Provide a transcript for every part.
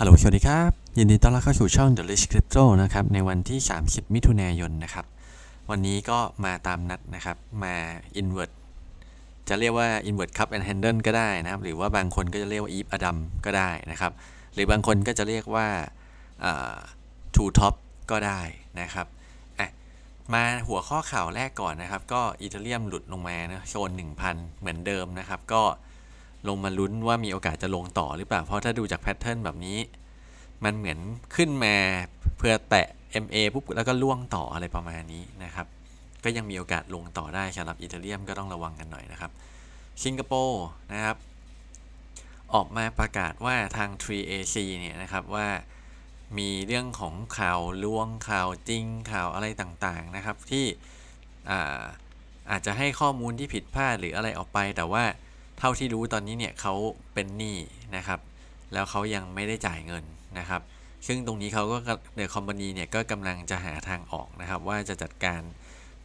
ฮัลโหลสวัสดีครับ ยินดีต้อนรับเข้าสู่ช่อง The Rich Crypto นะครับ ในวันที่ 30 มิถุนายนนะครับ วันนี้ก็มาตามนัดนะครับ มา invert จะเรียกว่า invert cup and handle ก็ได้นะครับ หรือว่าบางคนก็จะเรียกว่า eve adam ก็ได้นะครับ หรือบางคนก็จะเรียกว่า two top ก็ได้นะครับมาหัวข้อข่าวแรกก่อนนะครับ ก็อีเทเรียมหลุดลงมานะโซน1,000 เหมือนเดิมนะครับ ก็ ลงมาลุ้นว่ามีโอกาสจะลงต่อหรือเปล่า เพราะถ้าดูจากแพทเทิร์นแบบนี้ มันเหมือนขึ้นมาเพื่อแตะ MA ปุ๊บแล้วก็ล่วงต่ออะไรประมาณนี้นะครับ ก็ยังมีโอกาสลงต่อได้สำหรับอีเทเรียมก็ต้องระวังกันหน่อยนะครับ สิงคโปร์นะครับ ออกมาประกาศว่าทาง 3AC เนี่ยนะครับว่ามีเรื่องของข่าวลวงข่าวจริงข่าวอะไรต่างๆนะครับที่อ่าอาจจะให้ข้อมูลที่ผิดพลาดหรืออะไรออกไป แต่ว่า เท่าที่รู้ตอนนี้เนี่ยเขาเป็นหนี้นะครับ แล้วเขายังไม่ได้จ่ายเงินนะครับ ซึ่งตรงนี้เขาก็เดอะคอมพานีเนี่ยก็กำลังจะหาทางออกนะครับ ว่าจะจัดการ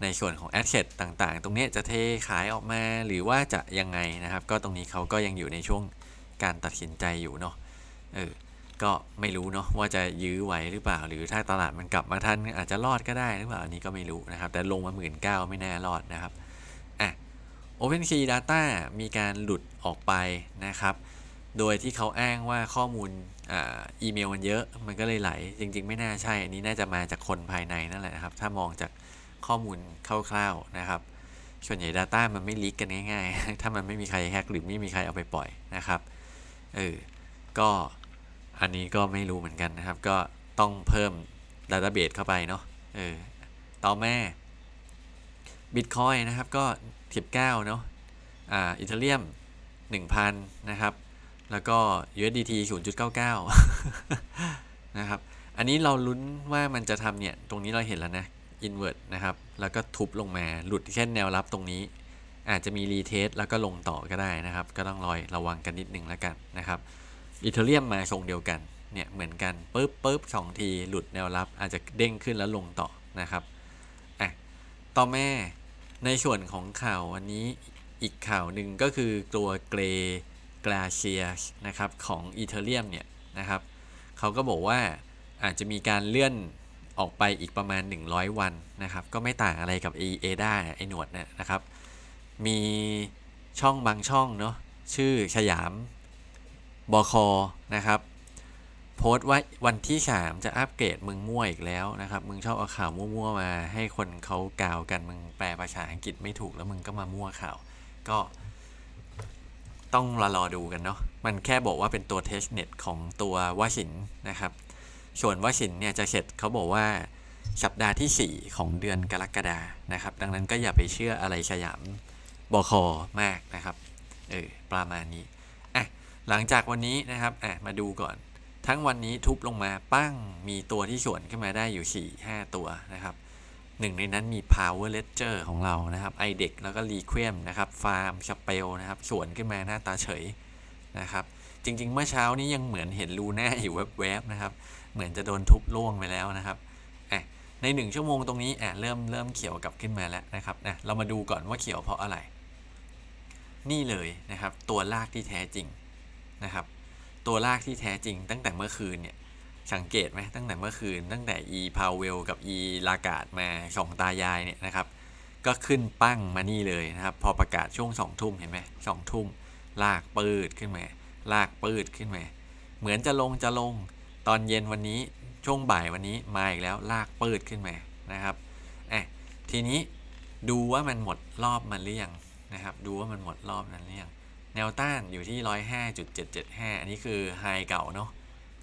ในส่วนของแอสเซทต่างๆ ตรงนี้จะเทขายออกมาหรือว่าจะยังไงนะครับ ก็ตรงนี้เขาก็ยังอยู่ในช่วงการตัดสินใจอยู่เนาะเออก็ไม่รู้เนาะว่าจะยื้อไหวหรือเปล่า หรือถ้าตลาดมันกลับมาทันอาจจะรอดก็ได้หรือเปล่าอันนี้ก็ไม่รู้นะครับ แต่ลงมาหมื่นเก้าไม่แน่รอดนะครับ OpenSea Data มีการหลุดออกไปนะครับ โดยที่เขาอ้างว่าข้อมูลอ,อีเมลมันเยอะ มันก็เลยไหล จริง ๆ ไม่น่าใช่ อันนี้น่าจะมาจากคนภายในนั่นแหละครับ ถ้ามองจากข้อมูลคร่าวๆนะครับ ส่วนใหญ่ Data มันไม่ลีกกันง่ายๆ ถ้ามันไม่มีใครแฮกหรือไม่มีใครเอาไปปล่อยนะครับ เออ ก็อันนี้ก็ไม่รู้เหมือนกันนะครับ ก็ต้องเพิ่ม Database เข้าไปเนาะ เออ ต่อมา Bitcoin นะครับ ก็ 19 เนาะอ่าอีเทเรียม 1,000 นะครับ แล้วก็ USDT 0.99 นะครับ อันนี้เราลุ้นว่ามันจะทำเนี่ย ตรงนี้เราเห็นแล้วนะ invert นะครับ แล้วก็ทุบลงมา หลุดเช่นแนวรับตรงนี้ อาจจะมีรีเทสแล้วก็ลงต่อก็ได้นะครับ ก็ต้องรอยระวังกันนิดนึงแล้วกันนะครับอีเทเรียมมาทรงเดียวกัน เนี่ย เหมือนกันปึ๊บปึ๊บสองที หลุดแนวรับ อาจจะเด้งขึ้นแล้วลงต่อนะครับ อะ ต่อแม่ ในส่วนของข่าววันนี้อีกข่าวหนึ่งก็คือตัวเกรกราเชียสนะครับของอีเทเรียมเนี่ยนะครับเขาก็บอกว่าอาจจะมีการเลื่อนออกไปอีกประมาณ 100 วันนะครับ ก็ไม่ต่างอะไรกับ e a d a ไอหนวดเนี่ยนะครับ มีช่องบางช่องเนาะชื่อสยามบคนะครับ โพสต์ว่าวันที่ 3 จะอัปเกรดมึงมั่วอีกแล้วนะครับ มึงชอบเอาข่าวมั่วๆมา ให้คนเขากล่าวกันมึงแปลภาษาอังกฤษไม่ถูกแล้วมึงก็มามั่วข่าว ก็ต้องรอรอดูกันเนาะ มันแค่บอกว่าเป็นตัวเทสเน็ตของตัววาชินนะครับ ส่วนวาชินเนี่ยจะเสร็จเขาบอกว่าสัปดาห์ที่ 4 ของเดือนกรกฎานะครับ ดังนั้นก็อย่าไปเชื่ออะไรสยามบอคอมากนะครับ เออประมาณนี้ อะ หลังจากวันนี้นะครับ อะ มาดูก่อน ทั้งวันนี้ทุบลงมาปั้งมีตัวที่สวนขึ้นมาได้อยู่ 4 5 ตัวนะครับหนึ่งในนั้นมี Power Ledger ของเรานะครับ iDex แล้วก็ Requiem นะครับ Farm Spell นะครับสวนขึ้นมาหน้าตาเฉยนะครับจริง ๆ เมื่อเช้านี้ยังเหมือนเห็นลูน่าอยู่แวบๆนะครับ เหมือนจะโดนทุบล่วงไปแล้วนะครับอะใน 1 ชั่วโมงตรงนี้อะเริ่มเริ่มเขียวกลับขึ้นมาแล้วนะครับนะเรามาดูก่อนว่าเขียวเพราะอะไร นี่เลยนะครับ ตัวลากที่แท้จริงนะครับ ตัวลากที่แท้จริงตั้งแต่เมื่อคืนเนี่ยสังเกตไหมตั้งแต่เมื่อคืน ตั้งแต่ e p o w e l กับ e ลากาดมาสองตายายเนี่ยนะครับ ก็ขึ้นปั้งมานี่เลยนะครับ พอประกาศช่วงสองทุ่มเห็นไหมสองทุ่มลากปืดขึ้นมาลากปืดขึ้นมาเหมือนจะลงจะลงตอนเย็นวันนี้ช่วงบ่ายวันนี้มาอีกแล้วลากปืดขึ้นมานะครับอะทีนี้ดูว่ามันหมดรอบมันหรือยังนะครับ ดูว่ามันหมดรอบนั้นหรือยัง แนวต้านอยู่ที่ 105.775 อันนี้คือไฮเก่าเนาะ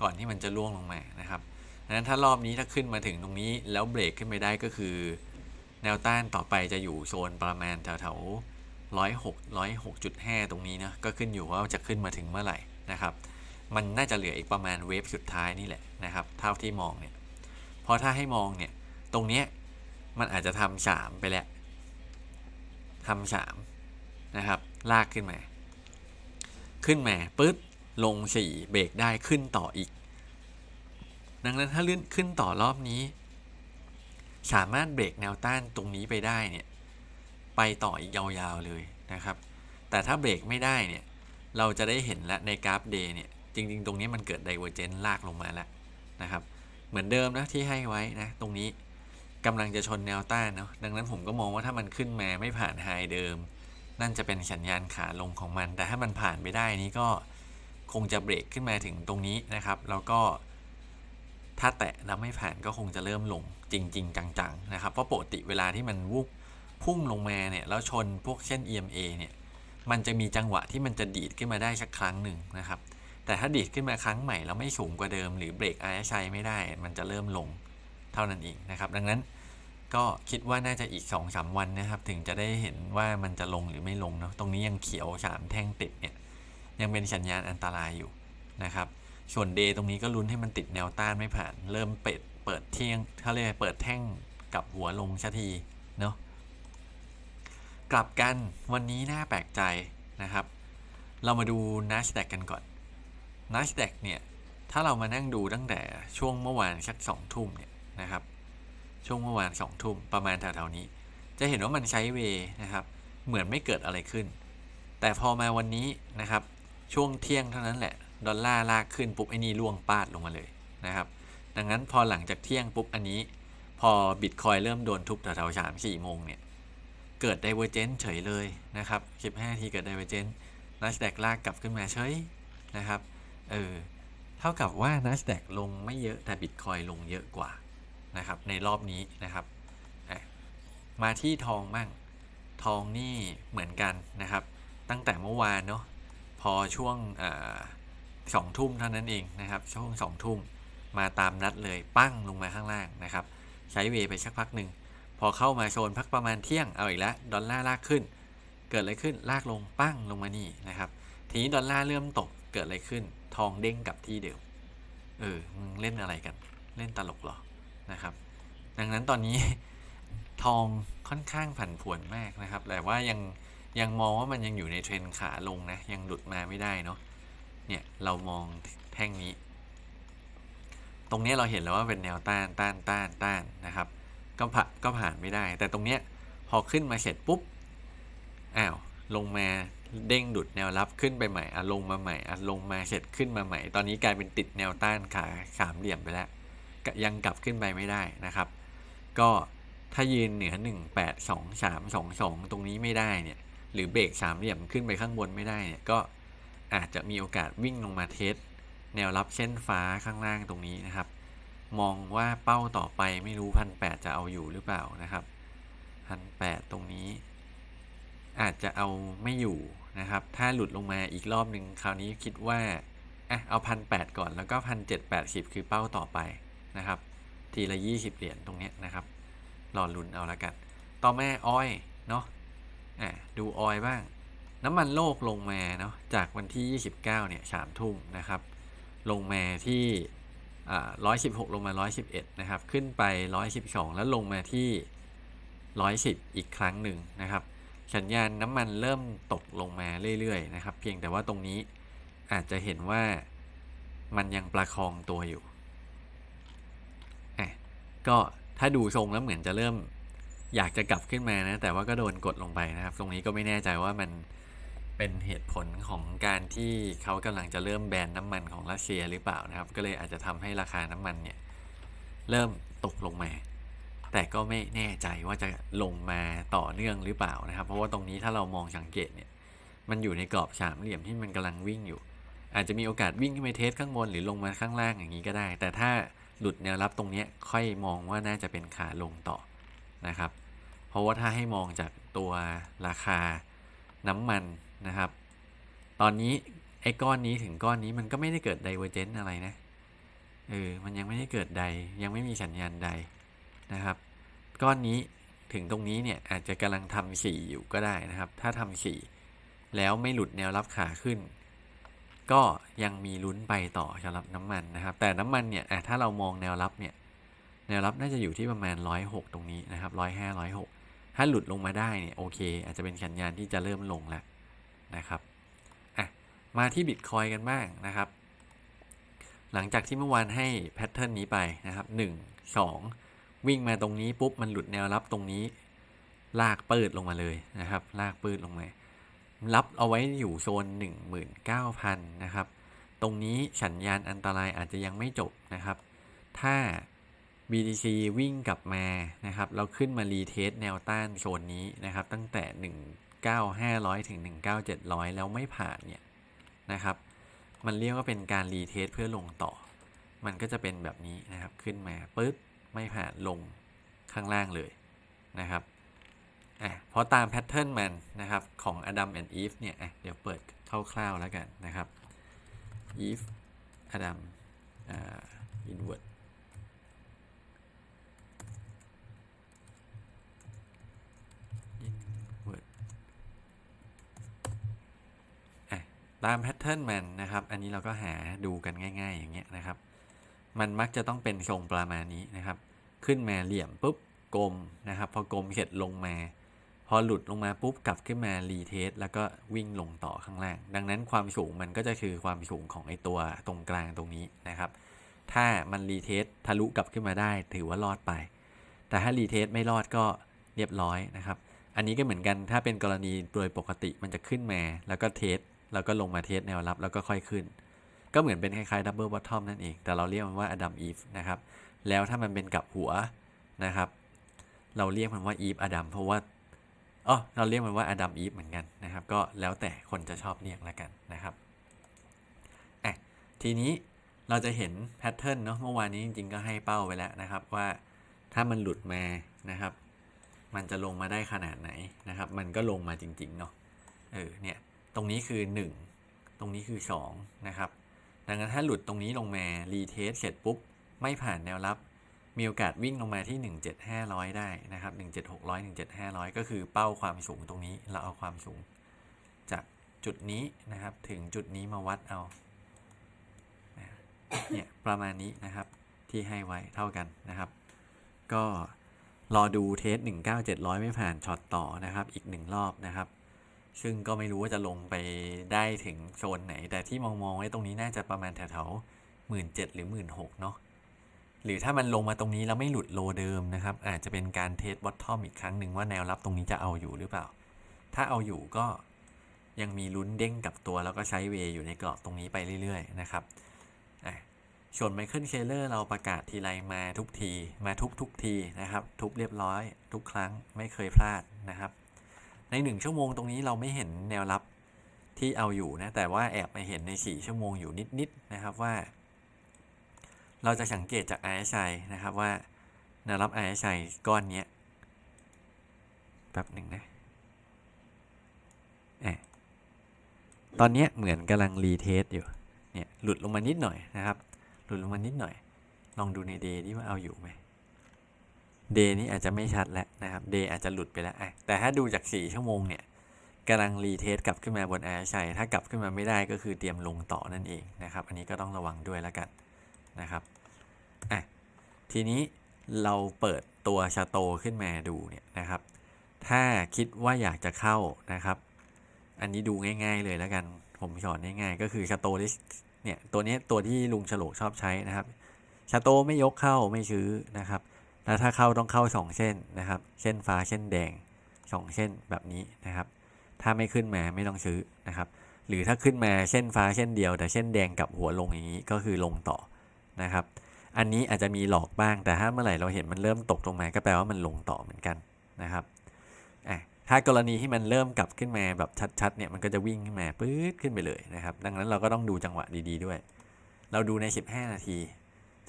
ก่อนที่มันจะล่วงลงมานะครับดังนั้นถ้ารอบนี้ถ้าขึ้นมาถึงตรงนี้แล้วเบรกขึ้นไปได้ก็คือ แนวต้านต่อไปจะอยู่โซนประมาณแถวๆร้อยหกร้อยหกจุดห้าตรงนี้นะก็ขึ้นอยู่ว่าจะขึ้นมาถึงเมื่อไหร่นะครับ มันน่าจะเหลืออีกประมาณเวฟสุดท้ายนี่แหละนะครับเท่าที่มองเนี่ยเพราะถ้าให้มองเนี่ยตรงเนี้ยมันอาจจะทำสามไปแล้วทำสามนะครับลากขึ้นมา ขึ้นมาปึ๊ดลงสี่เบรกได้ขึ้นต่ออีก ดังนั้นถ้าเลื่อนขึ้นต่อรอบนี้ สามารถเบรกแนวต้านตรงนี้ไปได้เนี่ยไปต่ออีกยาวๆเลยนะครับ แต่ถ้าเบรกไม่ได้เนี่ยเราจะได้เห็นและในกราฟเดย์เนี่ยจริง ๆ ตรงนี้มันเกิด divergence ลากลงมาแล้วนะครับ เหมือนเดิมนะที่ให้ไว้นะตรงนี้กำลังจะชนแนวต้านเนาะดังนั้นผมก็มองว่าถ้ามันขึ้นมาไม่ผ่านไฮเดิม นั่นจะเป็นสัญญาณขาลงของมัน แต่ถ้ามันผ่านไปได้นี้ก็คงจะเบรกขึ้นมาถึงตรงนี้นะครับ แล้วก็ ถ้าแตะแล้วไม่ผ่านก็คงจะเริ่มลงจริง ๆ จังๆนะครับเพราะปกติเวลาที่มันวุบพุ่งลงมาเนี่ยแล้วชนพวกเช่น EMA เนี่ยมันจะมีจังหวะที่มันจะดีดขึ้นมาได้สักครั้งหนึ่งนะครับ แต่ถ้าดีดขึ้นมาครั้งใหม่แล้วไม่สูงกว่าเดิมหรือเบรก RSI ไม่ได้ มันจะเริ่มลงเท่านั้นเองนะครับ ดังนั้น ก็คิดว่าน่าจะอีก 2-3 วันนะครับ ถึงจะได้เห็นว่ามันจะลงหรือไม่ลงเนาะตรงนี้ยังเขียว3แท่งติดเนี่ยยังเป็นสัญญาณอันตรายอยู่นะครับ ส่วนเดย์ตรงนี้ก็ลุ้นให้มันติดแนวต้านไม่ผ่าน เริ่มเปิดเปิดเที่ยงเขาเรียกเปิดแท่งกับหัวลงชัทีเนาะกลับกันวันนี้น่าแปลกใจนะครับ เรามาดู NASDAQ กันก่อน NASDAQ เนี่ยถ้าเรามานั่งดูตั้งแต่ช่วงเมื่อวานสักสองทุ่มเนี่ยนะครับ ช่วงเมื่อวานสองทุ่มประมาณแถวๆนี้ จะเห็นว่ามันใช้เวนะครับ เหมือนไม่เกิดอะไรขึ้น แต่พอมาวันนี้นะครับ ช่วงเที่ยงเท่านั้นแหละ ดอลลาร์ลากขึ้นปุ๊บไอ้นี่ล่วงปาดลงมาเลยนะครับ ดังนั้นพอหลังจากเที่ยงปุ๊บอันนี้ พอบิตคอยเริ่มโดนทุบแถวๆสามสี่โมงเนี่ยเกิด divergence เฉยเลยนะครับ15ทีเกิด divergence NASDAQ ลากกลับขึ้นมาเฉยนะครับ เออ เท่ากับว่า NASDAQ ลงไม่เยอะแต่ Bitcoin ลงเยอะกว่า นะครับในรอบนี้นะครับ มาที่ทองมั่ง ทองนี่เหมือนกันนะครับ ตั้งแต่เมื่อวานเนาะพอช่วงสองทุ่มเท่านั้นเองนะครับ ช่วงสองทุ่มมาตามนัดเลยปั้งลงมาข้างล่างนะครับ ใช้เวไปสักพักหนึ่งพอเข้ามาโซนพักประมาณเที่ยงเอาอีกแล้วดอลลาร์ลากขึ้น เกิดอะไรขึ้นลากลงปั้งลงมานี่นะครับ ทีนี้ดอลลาร์เริ่มตกเกิดอะไรขึ้น ทองเด้งกลับที่เดิมเออมึงเล่นอะไรกัน เล่นตลกเหรอ นะครับ ดังนั้นตอนนี้ทองค่อนข้างผันผวนมากนะครับ แต่ว่ายังยังมองว่ามันยังอยู่ในเทรนขาลงนะ ยังหลุดมาไม่ได้เนาะ เนี่ยเรามองแท่งนี้ ตรงนี้เราเห็นแล้วว่าเป็นแนวต้านต้านต้านต้านนะครับ ก็ผ่าก็ผ่านไม่ได้ แต่ตรงเนี้ยพอขึ้นมาเสร็จปุ๊บ อ้าว ลงมาเด้งดุดแนวรับขึ้นไปใหม่อะลงมาใหม่อะลงมาเสร็จขึ้นมาใหม่ ตอนนี้กลายเป็นติดแนวต้านขาสามเหลี่ยมไปแล้ว ยังกลับขึ้นไปไม่ได้นะครับ ก็ถ้ายืนเหนือ 1 8 2 3 2 2 ตรงนี้ไม่ได้เนี่ย หรือเบรกสามเหลี่ยมขึ้นไปข้างบนไม่ได้เนี่ย ก็อาจจะมีโอกาสวิ่งลงมาเทสแนวรับเส้นฟ้าข้างล่างตรงนี้นะครับ มองว่าเป้าต่อไปไม่รู้พันแปดจะเอาอยู่หรือเปล่านะครับพันแปดตรงนี้ อาจจะเอาไม่อยู่นะครับ ถ้าหลุดลงมาอีกรอบหนึ่งคราวนี้คิดว่าอะเอาพันแปดก่อนแล้วก็พันเจ็ดแปดสิบคือเป้าต่อไป นะครับ ทีละยี่สิบเหรียญตรงนี้นะครับรอลุ้นเอาละกัน ต่อมาออยเนาะอะดูออยบ้าง น้ำมันโลกลงมาเนาะจากวันที่ 29เนี่ยสามทุ่มนะครับ ลงมาที่ร้อยสิบหกลงมาร้อยสิบเอ็ดนะครับ ขึ้นไปร้อยสิบสองแล้วลงมาที่ร้อยสิบอีกครั้งหนึ่งนะครับ สัญญาณน้ำมันเริ่มตกลงมาเรื่อยๆนะครับ เพียงแต่ว่าตรงนี้อาจจะเห็นว่ามันยังประคองตัวอยู่ ก็ถ้าดูทรงแล้วเหมือนจะเริ่มอยากจะกลับขึ้นมานะ แต่ว่าก็โดนกดลงไปนะครับ ตรงนี้ก็ไม่แน่ใจว่ามันเป็นเหตุผลของการที่เขากำลังจะเริ่มแบนน้ำมันของรัสเซียหรือเปล่านะครับ ก็เลยอาจจะทำให้ราคาน้ำมันเนี่ยเริ่มตกลงมา แต่ก็ไม่แน่ใจว่าจะลงมาต่อเนื่องหรือเปล่านะครับ เพราะว่าตรงนี้ถ้าเรามองสังเกตเนี่ย มันอยู่ในกรอบสามเหลี่ยมที่มันกำลังวิ่งอยู่ อาจจะมีโอกาสวิ่งขึ้นไปเทสข้างบนหรือลงมาข้างล่างอย่างนี้ก็ได้ แต่ถ้า หลุดแนวรับตรงนี้ค่อยมองว่าน่าจะเป็นขาลงต่อนะครับ เพราะว่าถ้าให้มองจากตัวราคาน้ำมันนะครับ ตอนนี้ไอ้ก้อนนี้ถึงก้อนนี้มันก็ไม่ได้เกิด divergence อะไรนะเออมันยังไม่ได้เกิดใด ยังไม่มีสัญญาณใดนะครับ ก้อนนี้ถึงตรงนี้เนี่ยอาจจะกำลังทำสี่อยู่ก็ได้นะครับ ถ้าทำสี่แล้วไม่หลุดแนวรับขาขึ้น ก็ยังมีลุ้นไปต่อสำหรับน้ำมันนะครับ แต่น้ำมันเนี่ยถ้าเรามองแนวรับเนี่ยแนวรับน่าจะอยู่ที่ประมาณร้อยหกตรงนี้นะครับร้อยห้าร้อยหกถ้าหลุดลงมาได้เนี่ยโอเค อาจจะเป็นสัญญาณที่จะเริ่มลงแล้วนะครับอะมาที่บิตคอยกันบ้างนะครับ หลังจากที่เมื่อวานให้แพทเทิร์นนี้ไปนะครับหนึ่งสองวิ่งมาตรงนี้ปุ๊บมันหลุดแนวรับตรงนี้ ลากปืดลงมาเลยนะครับ ลากปืดลงมา รับเอาไว้อยู่โซน 19,000 นะครับ ตรงนี้สัญญาณอันตรายอาจจะยังไม่จบนะครับ ถ้า BTC วิ่งกลับมานะครับ เราขึ้นมารีเทสแนวต้านโซนนี้นะครับ ตั้งแต่ 19500 ถึง 19700 แล้วไม่ผ่านเนี่ยนะครับ มันเรียกว่าเป็นการรีเทสเพื่อลงต่อ มันก็จะเป็นแบบนี้นะครับ ขึ้นมาปึ๊บไม่ผ่านลงข้างล่างเลยนะครับ อะเพราะตามแพทเทิร์นมันนะครับของ Adam and Eve เนี่ยอะเดี๋ยวเปิดคร่าวๆแล้วกันนะครับ Eve Adam อ่า invert invert อะตามแพทเทิร์นมันนะครับ อันนี้เราก็หาดูกันง่าย ๆ อย่างเงี้ยนะครับ มันมักจะต้องเป็นทรงประมาณนี้นะครับ ขึ้นมาเหลี่ยมปุ๊บกลมนะครับ พอกลมเสร็จลงมา พอหลุดลงมาปุ๊บกลับขึ้นมารีเทสแล้วก็วิ่งลงต่อข้างล่าง ดังนั้นความสูงมันก็จะคือความสูงของไอตัวตรงกลางตรงนี้นะครับ ถ้ามันรีเทสทะลุกลับขึ้นมาได้ถือว่ารอดไป แต่ถ้ารีเทสไม่รอดก็เรียบร้อยนะครับ อันนี้ก็เหมือนกันถ้าเป็นกรณีโดยปกติมันจะขึ้นมา แล้วก็เทสแล้วก็ลงมาเทสแนวรับแล้วก็ค่อยขึ้น ก็เหมือนเป็นคล้ายๆดับเบิลบอททอมนั่นเอง แต่เราเรียกมันว่าอดัมอีฟนะครับแล้วถ้ามันเป็นกับหัวนะครับ เราเรียกมันว่าอีฟอดัมเพราะว่า อ๋อเราเรียกมันว่าอดัมอีฟเหมือนกันนะครับ ก็แล้วแต่คนจะชอบเรียกแล้วกันนะครับอะทีนี้เราจะเห็นแพทเทิร์นเนาะเมื่อวานนี้จริงๆก็ให้เป้าไปแล้วนะครับว่าถ้ามันหลุดมานะครับ มันจะลงมาได้ขนาดไหนนะครับ มันก็ลงมาจริงๆเนาะเออเนี่ยตรงนี้คือ 1 ตรงนี้คือ 2 นะครับ ดังนั้นถ้าหลุดตรงนี้ลงมารีเทสเสร็จปุ๊บ ไม่ผ่านแนวรับ มีโอกาสวิ่งลงมาที่ 17500 ได้นะครับ 17600 17500 ก็คือเป้าความสูงตรงนี้ เราเอาความสูง จากจุดนี้นะครับถึงจุดนี้มาวัดเอาเนี่ยประมาณนี้นะครับที่ให้ไว้เท่ากันนะครับ ก็รอดูเทส 19700 ไม่ผ่านช็อตต่อนะครับ อีกหนึ่งรอบนะครับ ซึ่งก็ไม่รู้ว่าจะลงไปได้ถึงโซนไหน แต่ที่มองมองๆไว้ตรงนี้น่าจะประมาณแถวๆหมื่นเจ็ดหรือหมื่นหกเนาะ หรือถ้ามันลงมาตรงนี้แล้วไม่หลุดโลเดิมนะครับ อาจจะเป็นการเทสบอททอมอีกครั้งหนึ่งว่าแนวรับตรงนี้จะเอาอยู่หรือเปล่า ถ้าเอาอยู่ก็ยังมีลุ้นเด้งกับตัวแล้วก็ใช้เวอยู่ในกรอบตรงนี้ไปเรื่อยๆนะครับส่วนไมเคิลเคเลอร์เราประกาศทีไรมาทุกทีมาทุกทุกทีนะครับ ทุกเรียบร้อย ทุกครั้งไม่เคยพลาดนะครับ ในหนึ่งชั่วโมงตรงนี้เราไม่เห็นแนวรับที่เอาอยู่นะแต่ว่าแอบมาเห็นในสี่ชั่วโมงอยู่นิดๆนะครับว่า เราจะสังเกตจาก RSI นะครับว่าแนวรับ RSI ก้อนนี้แป๊บหนึ่งนะอะตอนนี้เหมือนกำลังรีเทสอยู่ เนี่ยหลุดลงมานิดหน่อยนะครับ หลุดลงมานิดหน่อย ลองดูในเดย์ที่ว่าเอาอยู่ไหมเดย์นี้อาจจะไม่ชัดแล้วนะครับเดย์อาจจะหลุดไปแล้วอะแต่ถ้าดูจาก 4 ชั่วโมงเนี่ยกำลังรีเทสกลับขึ้นมาบน r ชัยถ้ากลับขึ้นมาไม่ได้ก็คือเตรียมลงต่อนั่นเองนะครับ อันนี้ก็ต้องระวังด้วยแล้วกัน นะครับอะทีนี้เราเปิดตัวชาโตขึ้นมาดูเนี่ยนะครับ ถ้าคิดว่าอยากจะเข้านะครับ อันนี้ดูง่าย ๆเลยแล้วกัน ผมสอนง่ายๆ ก็คือชาโตลิสเนี่ยตัวนี้ตัวที่ลุงฉลกชอบใช้นะครับชาโตไม่ยกเข้าไม่ซื้อนะครับแล้วถ้าเข้าต้องเข้า 2 เส้นนะครับ เส้นฟ้าเส้นแดง 2 เส้นแบบนี้นะครับ ถ้าไม่ขึ้นมาไม่ต้องซื้อนะครับ หรือถ้าขึ้นมาเส้นฟ้าเส้นเดียว แต่เส้นแดงกับหัวลงอย่างนี้ก็คือลงต่อ นะครับ อันนี้อาจจะมีหลอกบ้าง แต่ถ้าเมื่อไหร่เราเห็นมันเริ่มตกลงมา ก็แปลว่ามันลงต่อเหมือนกันนะครับอะถ้ากรณีที่มันเริ่มกลับขึ้นมาแบบชัดๆเนี่ยมันก็จะวิ่งขึ้นมาปื๊ดขึ้นไปเลยนะครับ ดังนั้นเราก็ต้องดูจังหวะดีๆด้วย เราดูใน 15 นาที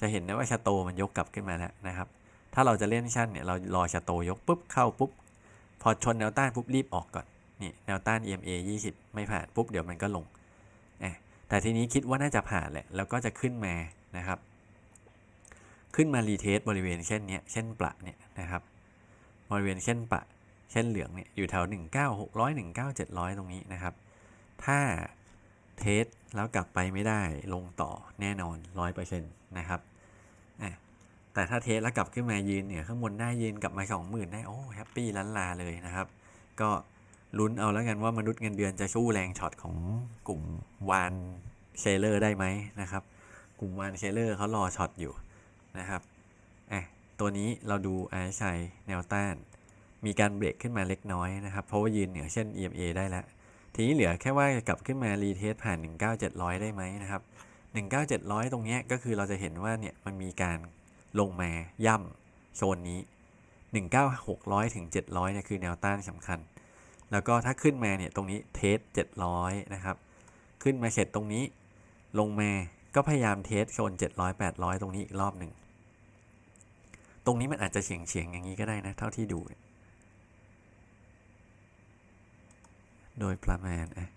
จะเห็นได้ว่าชาโตมันยกกลับขึ้นมาแล้วนะครับ ถ้าเราจะเล่นชั่นเนี่ยเรารอชาโตยกปุ๊บเข้าปุ๊บพอชนแนวต้านปุ๊บรีบออกก่อนนี่แนวต้าน EMA 20 ไม่ผ่านปุ๊บเดี๋ยวมันก็ลงแต่ทีนี้คิดว่าน่าจะผ่านแหละแล้วก็จะขึ้นมา นะครับ ขึ้นมารีเทสบริเวณเช่นนี้เช่นประเนี่ยนะครับบริเวณเช่นประเช่นเหลืองเนี่ยอยู่แถว 19600 19700 ตรงนี้นะครับ ถ้าเทสแล้วกลับไปไม่ได้ลงต่อแน่นอน 100%นะครับอะแต่ถ้าเทสแล้วกลับขึ้นมายืนเนี่ยข้างบนได้ยืนกลับมาสองหมื่นได้ โอ้แฮปปี้ล้านลาเลยนะครับ ก็ลุ้นเอาแล้วกันว่ามนุษย์เงินเดือนจะสู้แรงช็อตของกลุ่มวานเชลเลอร์ได้ไหมนะครับ กลุ่มวานเชลเลอร์เขารอช็อตอยู่นะครับอะตัวนี้เราดูไอชัยแนวต้าน มีการเบรกขึ้นมาเล็กน้อยนะครับ เพราะว่ายืนเหนือเช่น EMA ได้แล้ว ทีนี้เหลือแค่ว่าจะกลับขึ้นมารีเทสผ่าน 19700 ได้ไหมนะครับ 19700 ตรงนี้ก็คือเราจะเห็นว่าเนี่ยมันมีการลงมาย่ำโซนนี้ 19600 ถึง 700เนี่ยคือแนวต้านสำคัญ แล้วก็ถ้าขึ้นมาเนี่ยตรงนี้เทส700 นะครับ ขึ้นมาเสร็จตรงนี้ลงมา ก็พยายามเทสโซน700 800 ตรงนี้อีกรอบหนึ่ง ตรงนี้มันอาจจะเฉียงเฉียงอย่างนี้ก็ได้นะ เท่าที่ดู โดยประมาณอะ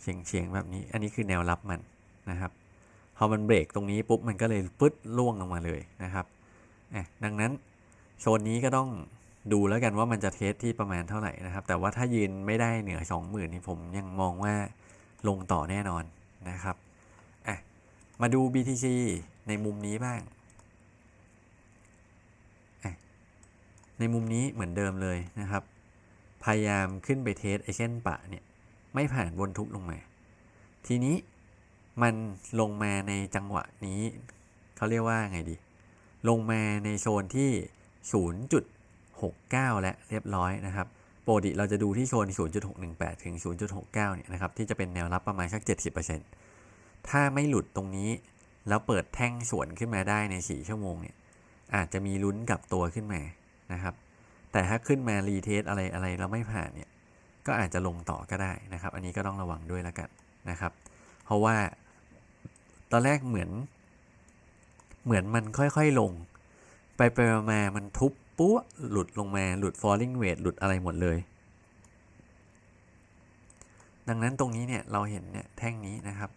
เฉียงเฉียงแบบนี้ อันนี้คือแนวรับมันนะครับ พอมันเบรกตรงนี้ปุ๊บมันก็เลยปึ๊ดล่วงลงมาเลยนะครับอะดังนั้นโซนนี้ก็ต้องดูแล้วกันว่ามันจะเทสที่ประมาณเท่าไหร่นะครับ แต่ว่าถ้ายืนไม่ได้เหนือ 20,000นี่ผมยังมองว่าลงต่อแน่นอนนะครับ มาดู BTC ในมุมนี้บ้าง ในมุมนี้เหมือนเดิมเลยนะครับ พยายามขึ้นไปเทสไอเส้นปะเนี่ย ไม่ผ่านบนทุบลงมา ทีนี้มันลงมาในจังหวะนี้ เขาเรียกว่าไงดี ลงมาในโซนที่ 0.69 และเรียบร้อยนะครับปกติเราจะดูที่โซน 0.618 ถึง 0.69 เนี่ยนะครับ ที่จะเป็นแนวรับประมาณสัก 70% ถ้าไม่หลุดตรงนี้ แล้วเปิดแท่งสวนขึ้นมาได้ใน 4 ชั่วโมงเนี่ย อาจจะมีลุ้นกลับตัวขึ้นมานะครับ แต่ถ้าขึ้นมารีเทสอะไรอะไรแล้วไม่ผ่านเนี่ย ก็อาจจะลงต่อก็ได้นะครับ อันนี้ก็ต้องระวังด้วยแล้วกันนะครับ เพราะว่าตอนแรกเหมือน เหมือนมันค่อยๆลง ไปไปมามันทุบปุ๊บหลุดลงมาหลุด falling weight หลุดอะไรหมดเลย ดังนั้นตรงนี้เนี่ยเราเห็นเนี่ยแท่งนี้นะครับ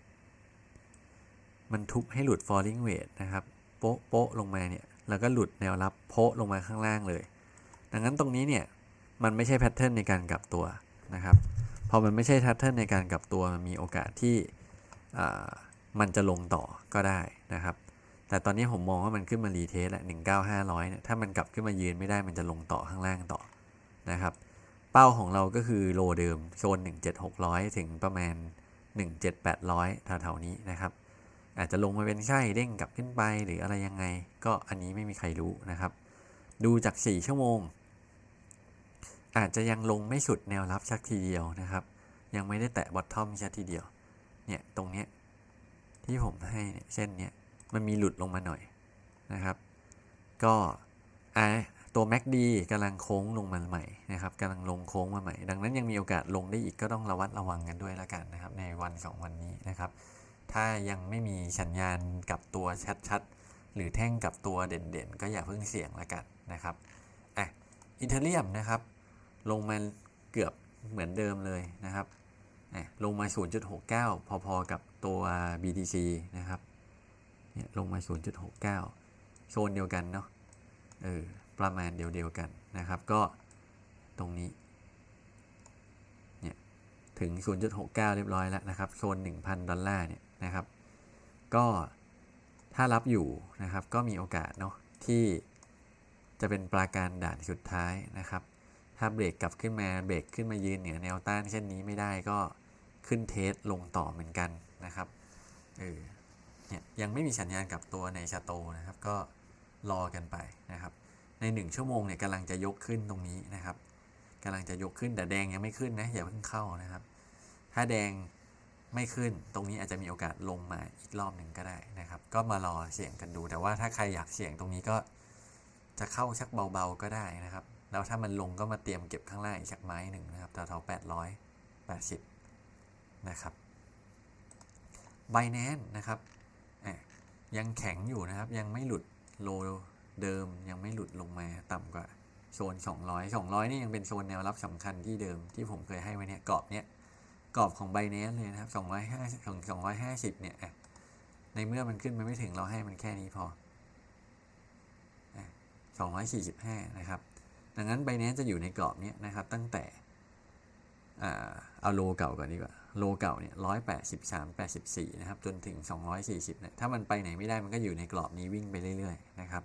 มันทุบให้หลุด falling weight นะครับ โป๊ะโป๊ะลงมาเนี่ย แล้วก็หลุดแนวรับโพะลงมาข้างล่างเลย ดังนั้นตรงนี้เนี่ย มันไม่ใช่แพทเทิร์นในการกลับตัวนะครับ พอมันไม่ใช่แพทเทิร์นในการกลับตัว มันมีโอกาสที่มันจะลงต่อก็ได้นะครับ แต่ตอนนี้ผมมองว่ามันขึ้นมารีเทสแหละ 19500เนี่ย ถ้ามันกลับขึ้นมายืนไม่ได้ มันจะลงต่อข้างล่างต่อนะครับ เป้าของเราก็คือโลเดิมโซน 17600 ถึงประมาณ 17800แถวๆนี้นะครับ อาจจะลงมาเป็นไส้เด้งกลับขึ้นไปหรืออะไรยังไง ก็อันนี้ไม่มีใครรู้นะครับ ดูจาก 4 ชั่วโมง อาจจะยังลงไม่สุดแนวรับสักทีเดียวนะครับ ยังไม่ได้แตะบอททอมสักทีเดียว เนี่ยตรงเนี้ยที่ผมให้เนี่ยเส้นเนี้ยมันมีหลุดลงมาหน่อยนะครับ ก็อะตัว MACD กำลังโค้งลงมาใหม่นะครับกำลังลงโค้งมาใหม่ ดังนั้นยังมีโอกาสลงได้อีกก็ต้องระวัดระวังกันด้วยละกันนะครับ ในวันสองวันนี้นะครับ ถ้ายังไม่มีสัญญาณกับตัวชัดๆ หรือแท่งกับตัวเด่นๆ ก็อย่าเพิ่งเสี่ยงละกันนะครับอะอีเทเรียมนะครับ ลงมาเกือบเหมือนเดิมเลยนะครับอะลงมา 0.69 พอๆกับตัว BTC นะครับเนี่ยลงมา 0.69 โซนเดียวกันเนาะเออประมาณเดียวๆกันนะครับ ก็ตรงนี้เนี่ยถึง 0.69 เรียบร้อยแล้วนะครับ โซน 1,000 ดอลลาร์เนี่ย นะครับ ก็ถ้ารับอยู่นะครับ ก็มีโอกาสเนาะที่จะเป็นปราการด่านสุดท้ายนะครับ ถ้าเบรกกลับขึ้นมาเบรกขึ้นมายืนเหนือแนวต้านเช่นนี้ไม่ได้ก็ขึ้นเทสลงต่อเหมือนกันนะครับเออเนี่ยยังไม่มีสัญญาณกลับตัวในชาโตนะครับ ก็รอกันไปนะครับ ในหนึ่งชั่วโมงเนี่ยกำลังจะยกขึ้นตรงนี้นะครับกำลังจะยกขึ้นแต่แดงยังไม่ขึ้นนะอย่าเพิ่งเข้านะครับ ถ้าแดง ไม่ขึ้น ตรงนี้อาจจะมีโอกาสลงมาอีกรอบหนึ่งก็ได้นะครับ ก็มารอเสี่ยงกันดู แต่ว่าถ้าใครอยากเสี่ยงตรงนี้ก็จะเข้าชักเบาๆก็ได้นะครับ แล้วถ้ามันลงก็มาเตรียมเก็บข้างล่างอีกชักไม้หนึ่งนะครับแถวๆแปดร้อยแปดสิบนะครับไบแนนนะครับอะยังแข็งอยู่นะครับ ยังไม่หลุดโลเดิมยังไม่หลุดลงมาต่ำกว่าโซน 200 200 นี่ยังเป็นโซนแนวรับสำคัญที่เดิมที่ผมเคยให้ไว้เนี่ยกรอบเนี้ย กรอบของไบแนนเลยนะครับ250ถึง250 เนี่ย ในเมื่อมันขึ้นมาไม่ถึงเราให้มันแค่นี้พอ 245 นะครับ ดังนั้น b บ n a n c e จะอยู่ในกรอบเนี้ยนะครับ ตั้งแต่อ่าเอาโลเก่าก่อนดีกว่า โลเก่าเนี่ยร้อยแปดสิบสามแปดสิบสี่นะครับ จนถึงสองร้อยสี่สิบเนี่ย ถ้ามันไปไหนไม่ได้มันก็อยู่ในกรอบนี้วิ่งไปเรื่อยๆนะครับ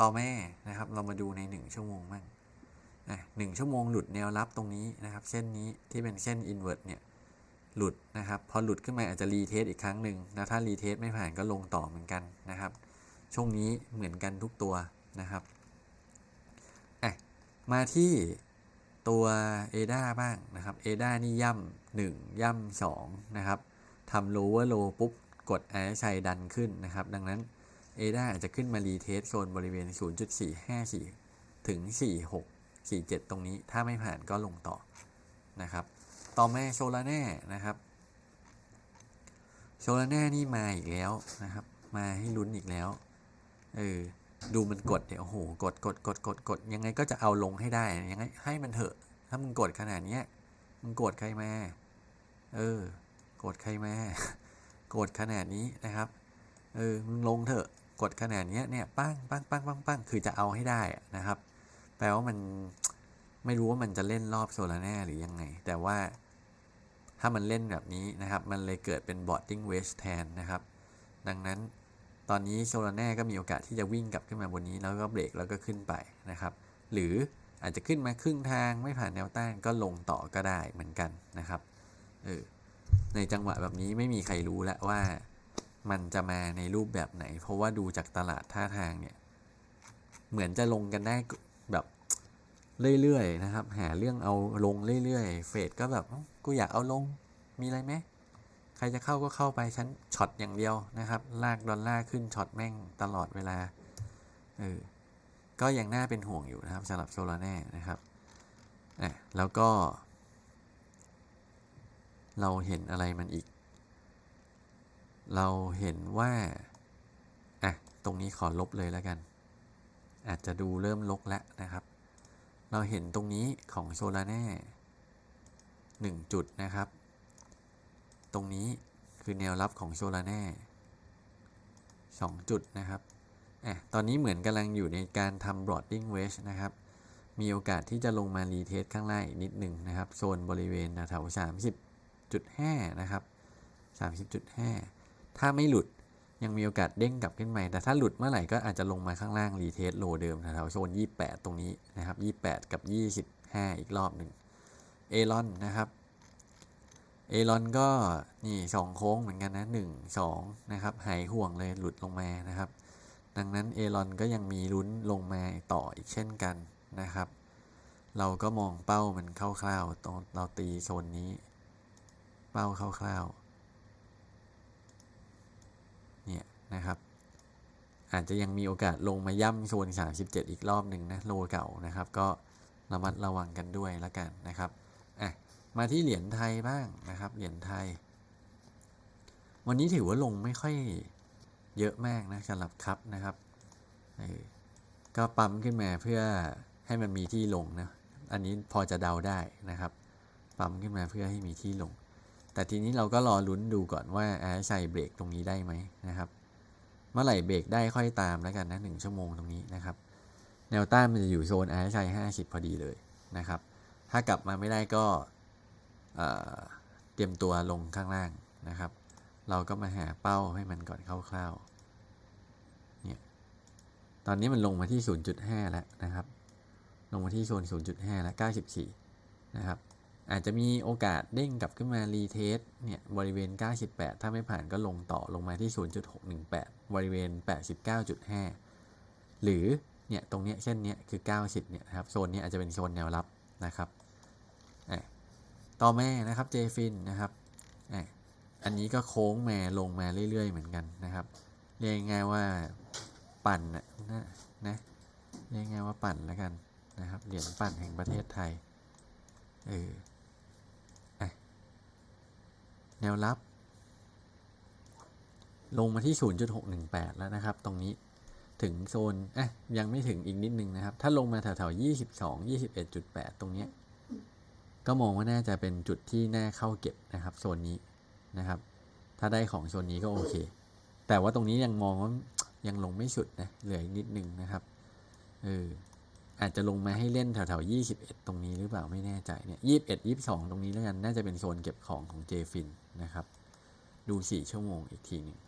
ต่อแม่นะครับ เรามาดูในหนึ่งชั่วโมงบ้าง หนึ่งชั่วโมงหลุดแนวรับตรงนี้นะครับ เส้นนี้ที่เป็นเส้นอินเวอร์เนี่ยหลุดนะครับ พอหลุดขึ้นมาอาจจะรีเทสอีกครั้งหนึ่งแล้วถ้ารีเทสไม่ผ่านก็ลงต่อเหมือนกันนะครับ ช่วงนี้เหมือนกันทุกตัวนะครับอะมาที่ตัวเอดาบ้างนะครับเอดานี่ย่ำหนึ่งย่ำสองนะครับทำโลเวอร์โลปุ๊บกด RSI ดันขึ้นนะครับ ดังนั้นเอดาอาจจะขึ้นมารีเทสโซนบริเวณ 0.454 ถึง 46 47 ตรงนี้ถ้าไม่ผ่านก็ลงต่อนะครับ ต่อมาโซลาแน่นะครับ โซลาแน่นี่มาอีกแล้วนะครับ มาให้ลุ้นอีกแล้ว เออ ดูมันกดเดี๋ยวโอ้โห กดกดกดกดกดยังไงก็จะเอาลงให้ได้ ยังไงให้มันเถอะ ถ้ามึงกดขนาดเนี้ยมึงกดใครมา เออกดใครมากดขนาดนี้นะครับ เออ มึงลงเถอะ กดขนาดเนี้ยเนี่ย ปั้งปั้งปั้งปั้งปั้งคือจะเอาให้ได้นะครับ แปลว่ามันไม่รู้ว่ามันจะเล่นรอบโซลาแน่หรือยังไง แต่ว่าถ้ามันเล่นแบบนี้นะครับ มันเลยเกิดเป็น boarding wedge แทนนะครับ ดังนั้นตอนนี้โซลาแน่ก็มีโอกาสที่จะวิ่งกลับขึ้นมาบนนี้ แล้วก็เบรกแล้วก็ขึ้นไปนะครับ หรืออาจจะขึ้นมาครึ่งทางไม่ผ่านแนวต้านก็ลงต่อก็ได้เหมือนกันนะครับเออในจังหวะแบบนี้ไม่มีใครรู้แล้วว่ามันจะมาในรูปแบบไหน เพราะว่าดูจากตลาดท่าทางเนี่ย เหมือนจะลงกันได้ เรื่อยๆนะครับ หาเรื่องเอาลงเรื่อยๆ เฟดก็แบบกูอยากเอาลงมีอะไรไหมใครจะเข้าก็เข้าไปชั้นช็อตอย่างเดียวนะครับ ลากดอลลาร์ขึ้นช็อตแม่งตลอดเวลาเออก็ยังน่าเป็นห่วงอยู่นะครับสำหรับโซลาแน่นะครับอะแล้วก็ เราเห็นอะไรมันอีก เราเห็นว่าอะตรงนี้ขอลบเลยแล้วกัน อาจจะดูเริ่มลกแล้วนะครับ เราเห็นตรงนี้ของโซลาแน่หนึ่งจุดนะครับ ตรงนี้คือแนวรับของโซลาแน่สองจุดนะครับอะตอนนี้เหมือนกำลังอยู่ในการทำ broading wedge นะครับ มีโอกาสที่จะลงมารีเทสข้างล่างอีกนิดหนึ่งนะครับ โซนบริเวณแถวๆ30.5นะครับ30.5ถ้าไม่หลุด ยังมีโอกาสเด้งกลับขึ้นมาแต่ถ้าหลุดเมื่อไหร่ก็อาจจะลงมาข้างล่างรีเทสโลเดิมแถวโซน28 ตรงนี้นะครับ 28 กับ 25 อีกรอบหนึ่งเอลอนนะครับเอรอนก็นี่สองโค้งเหมือนกันนะหนึ่งสองนะครับหายห่วงเลยหลุดลงมานะครับ ดังนั้นเอรอนก็ยังมีลุ้นลงมาต่ออีกเช่นกันนะครับ เราก็มองเป้ามันคร่าวๆตรงเราตีโซนนี้ เป้าคร่าวๆเนะครับ อาจจะยังมีโอกาสลงมาย่ำโซน 37 อีกรอบหนึ่งนะโลเก่านะครับ ก็ระมัดระวังกันด้วยแล้วกันนะครับอะมาที่เหรียญไทยบ้างนะครับ เหรียญไทย วันนี้ถือว่าลงไม่ค่อยเยอะมากนะสำหรับครับนะครับก็ปั๊มขึ้นมาเพื่อให้มันมีที่ลงนะ อันนี้พอจะเดาได้นะครับ ปั๊มขึ้นมาเพื่อให้มีที่ลง แต่ทีนี้เราก็รอลุ้นดูก่อนว่าอาใส่เบรกตรงนี้ได้ไหมนะครับ เมื่อไหร่เบรกได้ค่อยตามแล้วกันนะหนึ่งชั่วโมงตรงนี้นะครับ แนวต้านมันจะอยู่โซน RSI 50พอดีเลยนะครับ ถ้ากลับมาไม่ได้ก็เอ่อเตรียมตัวลงข้างล่างนะครับ เราก็มาหาเป้าให้มันก่อนคร่าวๆเนี่ยตอนนี้มันลงมาที่ 0.5 แล้วนะครับ ลงมาที่โซน0.5 แล้ว 94 นะครับ อาจจะมีโอกาสเด้งกลับขึ้นมารีเทสเนี่ยบริเวณ 98 ถ้าไม่ผ่านก็ลงต่อลงมาที่ 0.618 บริเวณ 89.5 หรือเนี่ยตรงเนี้ยเช่นเนี้ยคือ 90 เนี่ยครับโซนนี้อาจจะเป็นโซนแนวรับนะครับอะต่อมานะครับเจฟินนะครับอ,อันนี้ก็โค้งมาลงมาเรื่อย ๆ เหมือนกันนะครับ เรียกง่ายว่าปั่นนะนะเรียกง่ายว่าปั่นแล้วกันนะครับเหรียญปั่นแห่งประเทศไทยเออ แนวรับ ลงมาที่ 0.618 แล้วนะครับ ตรงนี้ถึงโซนอะยังไม่ถึงอีกนิดนึงนะครับ ถ้าลงมาแถวๆ22 21.8 ตรงเนี้ยก็มองว่าน่าจะเป็นจุดที่น่าเข้าเก็บนะครับโซนนี้นะครับ ถ้าได้ของโซนนี้ก็โอเค แต่ว่าตรงนี้ยังมองว่ายังลงไม่สุดนะเหลืออีกนิดนึงนะครับเอออาจจะลงมาให้เล่นแถวๆยี่สิบเอ็ดตรงนี้หรือเปล่าไม่แน่ใจเนี่ยยี่สิบเอ็ดยี่สิบสองตรงนี้แล้วกันน่าจะเป็นโซนเก็บของของเจฟิน นะครับ ดูสี่ชั่วโมงอีกทีหนึ่ง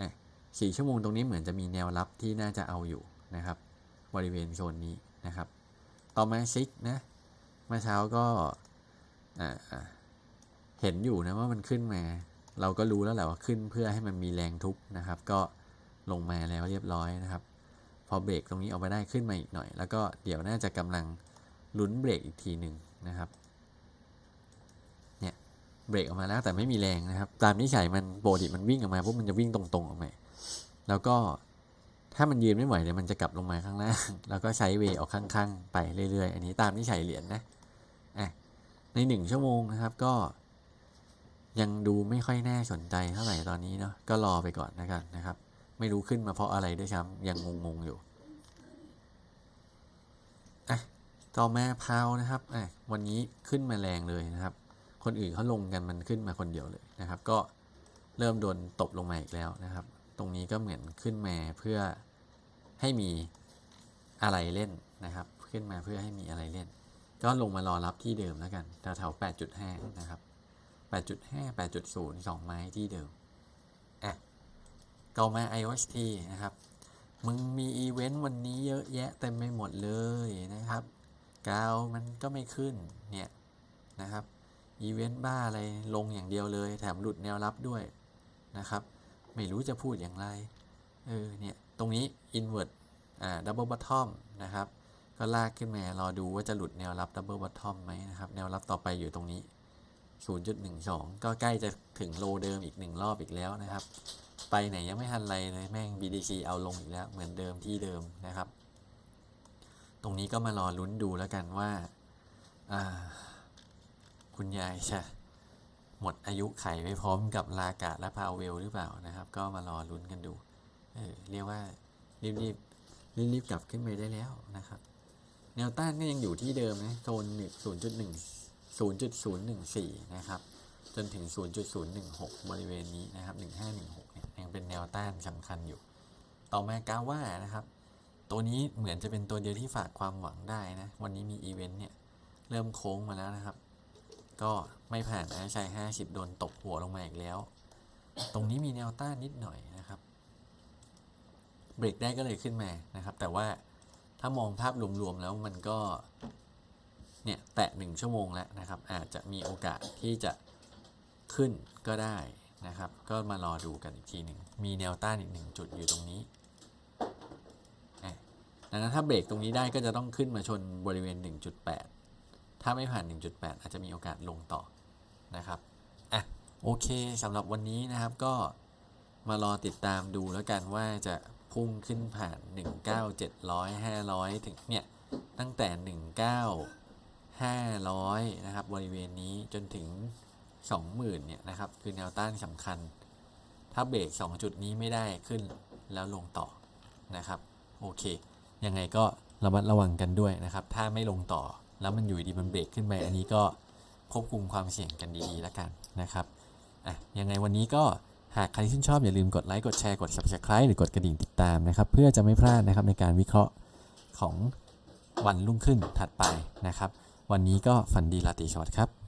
อะสี่ชั่วโมงตรงนี้เหมือนจะมีแนวรับที่น่าจะเอาอยู่นะครับ บริเวณโซนนี้นะครับ ต่อมาซิกนะเมื่อเช้าก็เห็นอยู่นะว่ามันขึ้นมา เราก็รู้แล้วแหละว่าขึ้นเพื่อให้มันมีแรงทุบนะครับ ก็ลงมาแล้วเรียบร้อยนะครับ พอเบรกตรงนี้ออกมาได้ขึ้นมาอีกหน่อย แล้วก็เดี๋ยวน่าจะกำลังลุ้นเบรกอีกทีหนึ่งนะครับ เบรกออกมาแล้วแต่ไม่มีแรงนะครับ ตามนิสัยมันโบดิมันวิ่งออกมาปุ๊บมันจะวิ่งตรงๆออกมาแล้วก็ถ้ามันยืนไม่ไหวเนี่ยมันจะกลับลงมาข้างล่าง แล้วก็ใช้เวออกข้างๆ ไปเรื่อยๆ อันนี้ตามนิสัยเหรียญนะอะในหนึ่งชั่วโมงนะครับก็ ยังดูไม่ค่อยแน่สนใจเท่าไหร่ตอนนี้เนาะก็รอไปก่อนนะกันนะครับ ไม่รู้ขึ้นมาเพราะอะไรด้วยซ้ำยังงงๆอยู่อะต่อมาพาวนะครับอะวันนี้ขึ้นมาแรงเลยนะครับ คนอื่นเขาลงกันมันขึ้นมาคนเดียวเลยนะครับ ก็เริ่มโดนตบลงมาอีกแล้วนะครับ ตรงนี้ก็เหมือนขึ้นมาเพื่อให้มีอะไรเล่นนะครับ ขึ้นมาเพื่อให้มีอะไรเล่น ก็ลงมารอรับที่เดิมแล้วกันแถวๆ8.5 นะครับ 8.5 8.0 2 ไม้ที่เดิมอะต่อมา IOST นะครับ มึงมีอีเวนต์วันนี้เยอะแยะเต็มไปหมดเลยนะครับกาวมันก็ไม่ขึ้นเนี่ยนะครับ อีเวนต์บ้าอะไรลงอย่างเดียวเลย แถมหลุดแนวรับด้วยนะครับ ไม่รู้จะพูดอย่างไร เออเนี่ยตรงนี้ invert อ่า double bottom นะครับ ก็ลากขึ้นมารอดูว่าจะหลุดแนวรับ double bottom ไหมนะครับ แนวรับต่อไปอยู่ตรงนี้ 0.12 ก็ใกล้จะถึงโลเดิมอีกหนึ่งรอบอีกแล้วนะครับ ไปไหนยังไม่ทันไรเลยแม่ง BDC เอาลงอีกแล้วเหมือนเดิมที่เดิมนะครับ ตรงนี้ก็มารอลุ้นดูแล้วกันว่าอ่า คุณยายจะหมดอายุไขไปพร้อมกับลากาและพาวเวลหรือเปล่านะครับ ก็มารอลุ้นกันดูเออเรียกว่ารีบรีบรีบรีบกลับขึ้นไปได้แล้วนะครับ แนวต้านก็ยังอยู่ที่เดิมนะโซนหนึ่งศูนย์จุดหนึ่งศูนย์จุดศูนย์หนึ่งสี่นะครับ จนถึง0.016บริเวณนี้นะครับ1516เนี่ยยังเป็นแนวต้านสำคัญอยู่ ต่อมากาว่านะครับ ตัวนี้เหมือนจะเป็นตัวเดียวที่ฝากความหวังได้นะ วันนี้มีอีเวนต์เนี่ยเริ่มโค้งมาแล้วนะครับ ก็ไม่ผ่านนะชัย50 โดนตกหัวลงมาอีกแล้ว ตรงนี้มีแนวต้านนิดหน่อยนะครับ เบรกได้ก็เลยขึ้นมานะครับ แต่ว่าถ้ามองภาพรวมๆแล้วมันก็เนี่ยแตะหนึ่งชั่วโมงแล้วนะครับ อาจจะมีโอกาสที่จะขึ้นก็ได้นะครับ ก็มารอดูกันอีกทีหนึ่งมีแนวต้านอีกหนึ่งจุดอยู่ตรงนี้อะดังนั้นถ้าเบรกตรงนี้ได้ก็จะต้องขึ้นมาชนบริเวณ 1.8 ถ้าไม่ผ่าน 1.8 อาจจะมีโอกาสลงต่อนะครับอะโอเคสำหรับวันนี้นะครับก็มารอติดตามดูแล้วกันว่าจะพุ่งขึ้นผ่าน 19 700 500 ถึงเนี่ย ตั้งแต่ 19 500 นะครับ บริเวณนี้จนถึง 20,000 เนี่ยนะครับ คือแนวต้านสำคัญ ถ้าเบรก2 จุดนี้ไม่ได้ขึ้นแล้วลงต่อนะครับ โอเค ยังไงก็ระมัดระวังกันด้วยนะครับ ถ้าไม่ลงต่อ แล้วมันอยู่ดีมันเบรกขึ้นไป อันนี้ก็ควบคุมความเสี่ยงกันดีๆแล้วกันนะครับอะยังไงวันนี้ก็หากใครชื่นชอบอย่าลืมกดไลค์กดแชร์กด subscribe หรือกดกระดิ่งติดตามนะครับ เพื่อจะไม่พลาดนะครับในการวิเคราะห์ของวันรุ่งขึ้นถัดไปนะครับ วันนี้ก็ฝันดีราตรีสวัสดิ์ครับ